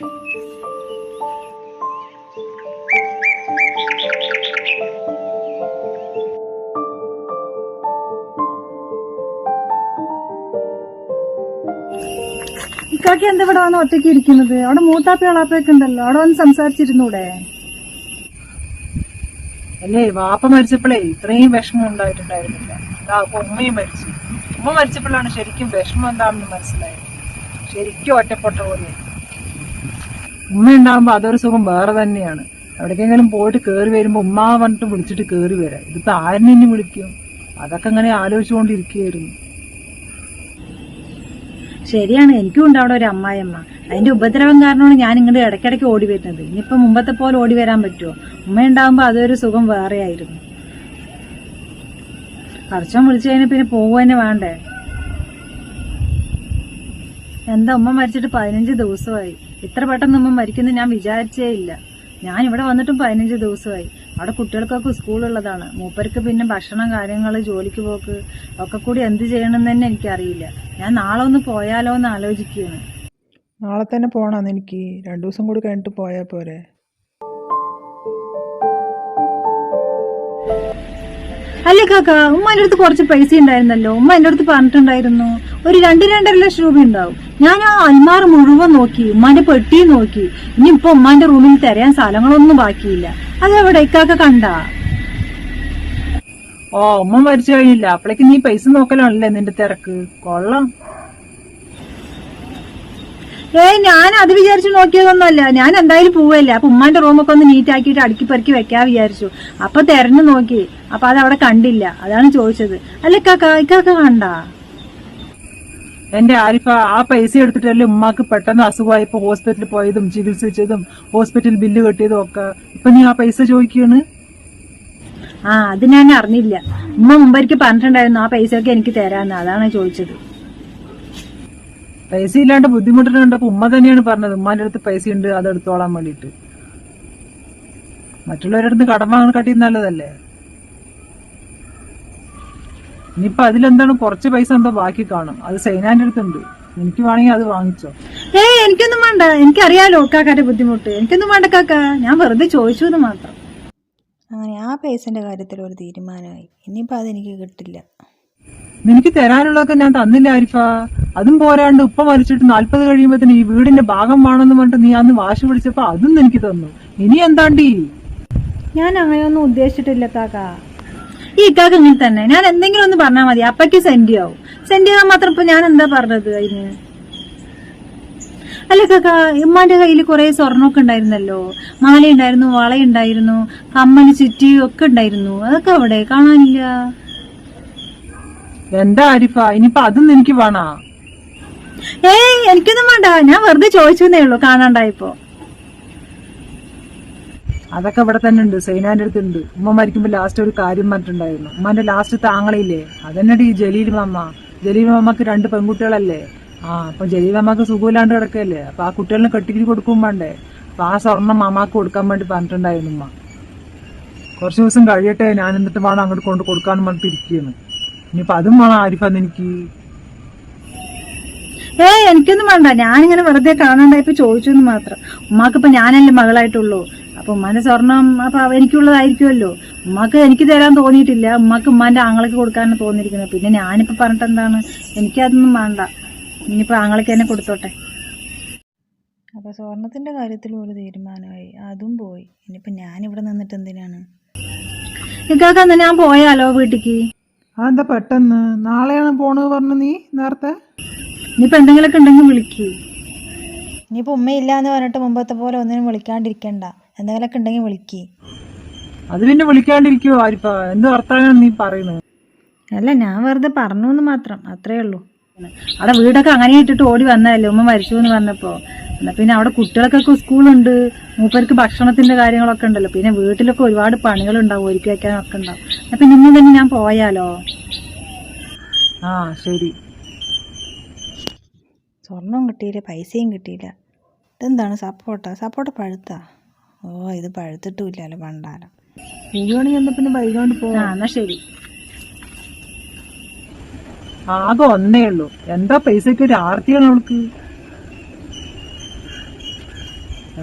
ഇക്കാക്കി എന്താ ഇവിടെ വന്ന് ഒറ്റയ്ക്ക് ഇരിക്കുന്നത്? അവിടെ മൂത്താപ്പി അളാപ്പൊക്കെ ഉണ്ടല്ലോ. അവിടെ വന്ന് സംസാരിച്ചിരുന്നൂടെ? അല്ലേ വാപ്പ മരിച്ചപ്പോഴേ ഇത്രയും വിഷമം ഉണ്ടായിട്ടുണ്ടായിരുന്നില്ല. അപ്പൊ ഉമ്മയും മരിച്ചു. ഉമ്മ മരിച്ചപ്പോഴാണ് ശരിക്കും വിഷമം എന്താണെന്ന് മനസ്സിലായത്. ശരിക്കും ഒറ്റപ്പെട്ട പോലെ ഉമ്മ ഉണ്ടാകുമ്പോ അതൊരു സുഖം വേറെ തന്നെയാണ്. എവിടേക്കെങ്കിലും പോയിട്ട് കയറി വരുമ്പോൾ ഉമ്മ പറഞ്ഞിട്ട് വിളിച്ചിട്ട് കയറി വരാം. ഇതിപ്പോ ആരെന്നെ ഇനി വിളിക്കും? അതൊക്കെ അങ്ങനെ ആലോചിച്ചുകൊണ്ടിരിക്കുകയായിരുന്നു. ശരിയാണ് എനിക്കും ഉണ്ട് ഒരു അമ്മായിയമ്മ. അതിന്റെ ഉപദ്രവം കാരണമാണ് ഞാൻ ഇങ്ങോട്ട് ഇടയ്ക്കിടയ്ക്ക് ഓടി വരുന്നത്. ഇനിയിപ്പോ മുമ്പത്തെ പോലെ ഓടി വരാൻ പറ്റുമോ ഉമ്മ ഉണ്ടാകുമ്പോ അതൊരു സുഖം വേറെ ആയിരുന്നു. പറിച്ചോൻ വിളിച്ചു കഴിഞ്ഞാൽ പിന്നെ പോവുക വേണ്ടേ? എന്താ ഉമ്മ മരിച്ചിട്ട് പതിനഞ്ച് ദിവസമായി. ഇത്ര പെട്ടെന്ന് ഉമ്മ മരിക്കുന്നത് ഞാൻ വിചാരിച്ചേ ഇല്ല. ഞാൻ ഇവിടെ വന്നിട്ടും പതിനഞ്ച് ദിവസമായി. അവിടെ കുട്ടികൾക്കൊക്കെ സ്കൂളുള്ളതാണ് മൂപ്പർക്ക് പിന്നെ ഭക്ഷണം കാര്യങ്ങൾ ജോലിക്ക് പോക്ക് ഒക്കെ കൂടി എന്ത് ചെയ്യണമെന്ന് തന്നെ എനിക്കറിയില്ല. ഞാൻ നാളെ ഒന്ന് പോയാലോ എന്ന് ആലോചിക്കുകയാണ്. നാളെ തന്നെ പോകണമെന്ന് എനിക്ക്. രണ്ടു ദിവസം കൂടി കഴിഞ്ഞിട്ട് പോയാൽ പോരെ. അല്ലേ കാക്ക ഉമ്മ എന്റെ അടുത്ത് കുറച്ച് പൈസ ഉണ്ടായിരുന്നല്ലോ. ഉമ്മ എന്റെ അടുത്ത് പറഞ്ഞിട്ടുണ്ടായിരുന്നു. ഒരു രണ്ട് രണ്ടര ലക്ഷം രൂപ ഉണ്ടാവും. ഞാൻ ആ അൽമാർ മുഴുവൻ നോക്കി ഉമ്മാന്റെ പെട്ടിയും നോക്കി. ഇനി ഇപ്പൊ ഉമ്മാന്റെ റൂമിൽ തരാൻ സ്ഥലങ്ങളൊന്നും ബാക്കിയില്ല. അതെവിടെ ഇക്കാക്ക കണ്ട? ഓ ഉമ്മ മരിച്ചു കഴിഞ്ഞില്ല. അപ്പോഴേക്ക് നീ പൈസ നോക്കലാണല്ലേ നിന്റെ തിരക്ക്? കൊള്ളാം. ഏയ് ഞാൻ അത് വിചാരിച്ചു നോക്കിയതൊന്നുമല്ല. ഞാൻ എന്തായാലും പോവല്ലേ? അപ്പൊ ഉമ്മാന്റെ റൂമൊക്കെ ഒന്ന് നീറ്റ് ആക്കിയിട്ട് അടുക്കി പെറുക്കി വെക്കാൻ വിചാരിച്ചു. അപ്പൊ തെരഞ്ഞു നോക്കി. അപ്പൊ അത് അവിടെ കണ്ടില്ല. അതാണ് ചോദിച്ചത്. അല്ല ഇക്കാക്ക ഇക്കാക്ക കണ്ടാ? എന്റെ ആരിഫ ആ പൈസ എടുത്തിട്ടല്ലേ ഉമ്മാക്ക് പെട്ടെന്ന് അസുഖമായപ്പോ ഹോസ്പിറ്റലിൽ പോയതും ചികിത്സിച്ചതും ഹോസ്പിറ്റൽ ബില്ല് കെട്ടിയതും ഒക്കെ. ഇപ്പൊ നീ ആ പൈസ ചോദിക്കാണ്? ആ അത് ഞാൻ അറിഞ്ഞില്ല. ഉമ്മ മുമ്പേക്ക് പറഞ്ഞിട്ടുണ്ടായിരുന്നു ആ പൈസ ഒക്കെ എനിക്ക് തരാന്ന്. അതാണ് ചോദിച്ചത്. പൈസ ഇല്ലാണ്ട് ബുദ്ധിമുട്ടുണ്ടപ്പോ ഉമ്മ തന്നെയാണ് പറഞ്ഞത്. ഉമ്മാന്റെ അടുത്ത് പൈസ ഉണ്ട് അത് എടുത്തോളാൻ വേണ്ടിട്ട് മറ്റുള്ളവരുടെ അടുത്ത് കടം വാങ്ങാൻ കട്ടി നല്ലതല്ലേ? ഇനിയിപ്പൊ അതിലെന്താണ് കുറച്ച് പൈസ എന്തോ ബാക്കി കാണും. അത് സൈനാന്റെ അടുത്തുണ്ട്. എനിക്ക് വേണമെങ്കിൽ അത് വാങ്ങിച്ചോ. ഏ എനിക്കൊന്നും വേണ്ട. എനിക്കറിയാലോ കാക്കാന്റെ ബുദ്ധിമുട്ട്. എനിക്കൊന്നും വേണ്ട കാക്ക. ഞാൻ വെറുതെ ചോദിച്ചു എന്ന് മാത്രം. അങ്ങനെ ആ പൈസന്റെ കാര്യത്തിൽ ഒരു തീരുമാനമായി. ഇനിയിപ്പോ അതെനിക്ക് കിട്ടില്ല. നിനക്ക് തരാനുള്ളതൊക്കെ ഞാൻ തന്നില്ല ആരിഫ. അതും പോരാണ്ട് ഉപ്പ മരിച്ചിട്ട് നാല്പത് കഴിയുമ്പോഴത്തേന് ഈ വീടിന്റെ ഭാഗം വേണമെന്ന് പറഞ്ഞിട്ട് നീ അന്ന് വാശി പിടിച്ചപ്പോ അതും എനിക്ക് തന്നു. ഇനി എന്താണ്ടി? ഞാൻ അങ്ങനെയൊന്നും ഉദ്ദേശിച്ചിട്ടില്ല കാക്ക. ഈ ഇക്കാക്ക് ഇങ്ങനെ തന്നെ. ഞാൻ എന്തെങ്കിലും ഒന്ന് പറഞ്ഞാൽ മതി. അപ്പയ്ക്ക് സെൻഡ് ആവും സെൻഡ് ചെയ്താൽ മാത്രം ഇപ്പൊ ഞാൻ എന്താ പറഞ്ഞത് അതിന്? അല്ല കാക്ക ഉമ്മാന്റെ കയ്യിൽ കുറെ സ്വർണമൊക്കെ ഉണ്ടായിരുന്നല്ലോ. മാല ഉണ്ടായിരുന്നു വളയുണ്ടായിരുന്നു കമ്മൽ ചുറ്റി ഒക്കെ ഉണ്ടായിരുന്നു. അതൊക്കെ അവിടെ കാണാനില്ല. എന്താ ആരിഫ? ഇനിയിപ്പൊ അതൊന്നും എനിക്ക് വേണ? ഏയ് എനിക്കൊന്നും വേണ്ട. ഞാൻ വെറുതെ ചോദിച്ചു എന്നേ ഉള്ളൂ കാണാണ്ടായപ്പോ. അതൊക്കെ ഇവിടെ തന്നെ ഉണ്ട്. സൈനാന്റെ അടുത്തുണ്ട്. ഉമ്മ മരിക്കുമ്പോ ലാസ്റ്റ് ഒരു കാര്യം പറഞ്ഞിട്ടുണ്ടായിരുന്നു. ഉമ്മാന്റെ ലാസ്റ്റ് താങ്ങളില്ലേ അതന്നെടി ജലീൽ മാമ. ജലീൽ മാമക്ക് രണ്ട് പെൺകുട്ടികളല്ലേ? ആ അപ്പൊ ജലീൽ മാമക്ക് സുഖമില്ലാണ്ട് കിടക്കല്ലേ? അപ്പൊ ആ കുട്ടികളിനെ കെട്ടിക്കിരി കൊടുക്കും വേണ്ടേ അപ്പൊ ആ സ്വർണം മാമാക്ക് കൊടുക്കാൻ വേണ്ടി പറഞ്ഞിട്ടുണ്ടായിരുന്നു ഉമ്മ. കുറച്ച് ദിവസം കഴിയട്ടെ ഞാൻ എന്നിട്ട് വേണം അങ്ങോട്ട് കൊണ്ട് കൊടുക്കാൻ പറഞ്ഞിട്ട് ഇരിക്കുന്നു ഇനിയിപ്പൊ അതും വേണം ആരിഫന്ന് എനിക്ക്. ഏയ് എനിക്കൊന്നും വേണ്ട. ഞാനിങ്ങനെ വെറുതെ കാണാണ്ടായപ്പോ ചോദിച്ചു എന്ന് മാത്രം. ഉമ്മാക്കിപ്പോ ഞാനല്ലേ മകളായിട്ടുള്ളൂ. അപ്പൊ ഉമ്മാന്റെ സ്വർണം അപ്പൊ എനിക്കുള്ളതായിരിക്കുമല്ലോ. ഉമ്മക്ക് എനിക്ക് തരാൻ തോന്നിയിട്ടില്ല. ഉമ്മക്ക് ഉമ്മാന്റെ ആങ്ങളക്ക് കൊടുക്കാനാണ് തോന്നിയിരിക്കുന്നത്. പിന്നെ ഞാനിപ്പോ പറഞ്ഞിട്ട് എന്താണ്? എനിക്കതൊന്നും വേണ്ട. ഇനിയിപ്പോ ആങ്ങളക്ക് തന്നെ കൊടുത്തോട്ടെ. അപ്പോൾ സ്വർണത്തിന്റെ കാര്യത്തിൽ ഒരു തീരുമാനമായി. അതും പോയി. ഇനിയിപ്പോൾ ഞാനിവിടെ നിന്നിട്ട് എന്തിനാണ്? ഇക്കാക്ക എന്നാ ഞാൻ പോയാലോ വീട്ടിക്ക്? അതെന്താ പെട്ടെന്ന്? നാളെയാണ് പോണത് പറഞ്ഞു നീ നേരത്തെ? ഇനിയിപ്പോ എന്തെങ്കിലുമൊക്കെ ഉണ്ടെങ്കിൽ വിളിക്കൂ. ഇനിയിപ്പോൾ ഉമ്മയില്ല എന്ന് പറഞ്ഞിട്ട് മുമ്പത്തെ പോലെ ഒന്നിനും വിളിക്കാണ്ടിരിക്കണ്ട. എന്തെങ്കിലുമൊക്കെ ഉണ്ടെങ്കിൽ വിളിക്കേ. അത് പിന്നെ വിളിക്കാണ്ടിരിക്കുവോ? എന്ത് വർത്താനാണ് നീ പറയുന്നത് അല്ല ഞാൻ വെറുതെ പറഞ്ഞു എന്ന് മാത്രം. അത്രേ ഉള്ളൂ. അവിടെ വീടൊക്കെ അങ്ങനെ ഇട്ടിട്ട് ഓടി വന്നതല്ലേ? ഉമ്മ മരിച്ചു എന്ന് വന്നപ്പോ. എന്നാ പിന്നെ അവിടെ കുട്ടികൾക്കൊക്കെ സ്കൂളുണ്ട്. മൂപ്പർക്ക് ഭക്ഷണത്തിന്റെ കാര്യങ്ങളൊക്കെ ഉണ്ടല്ലോ. പിന്നെ വീട്ടിലൊക്കെ ഒരുപാട് പണികളുണ്ടാവും. ഒരുക്കി വെക്കാനൊക്കെ ഉണ്ടാവും. അപ്പൊ ഇന്ന് തന്നെ ഞാൻ പോയാലോ? ആ ശരി. സ്വർണവും കിട്ടിയില്ല പൈസയും കിട്ടിയില്ല. ഇതെന്താണ്? സപ്പോട്ട സപ്പോട്ട പഴുത്താ? ഓ ഇത് പഴുത്തിട്ടുമില്ലല്ലോ പണ്ടാരം. വീടുവാണെങ്കിൽ എന്നാ പിന്നെ വൈകാണ്ട് പോ. ആ എന്നാ ശരി. ആകെ ഒന്നേ ഉള്ളൂ. എന്താ പൈസക്ക് ഒരു ആർത്തിയാണ് അവൾക്ക്?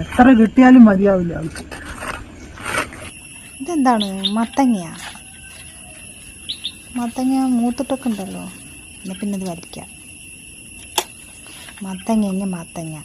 എത്ര കിട്ടിയാലും മതിയാവില്ല അവൾക്ക്. ഇതെന്താണ്? മത്തങ്ങയാ? മത്തങ്ങ മൂത്തിട്ടൊക്കെ ഉണ്ടല്ലോ. എന്നാൽ പിന്നെ ഇത് വലിക്കാം. മത്തങ്ങ മത്തങ്ങ.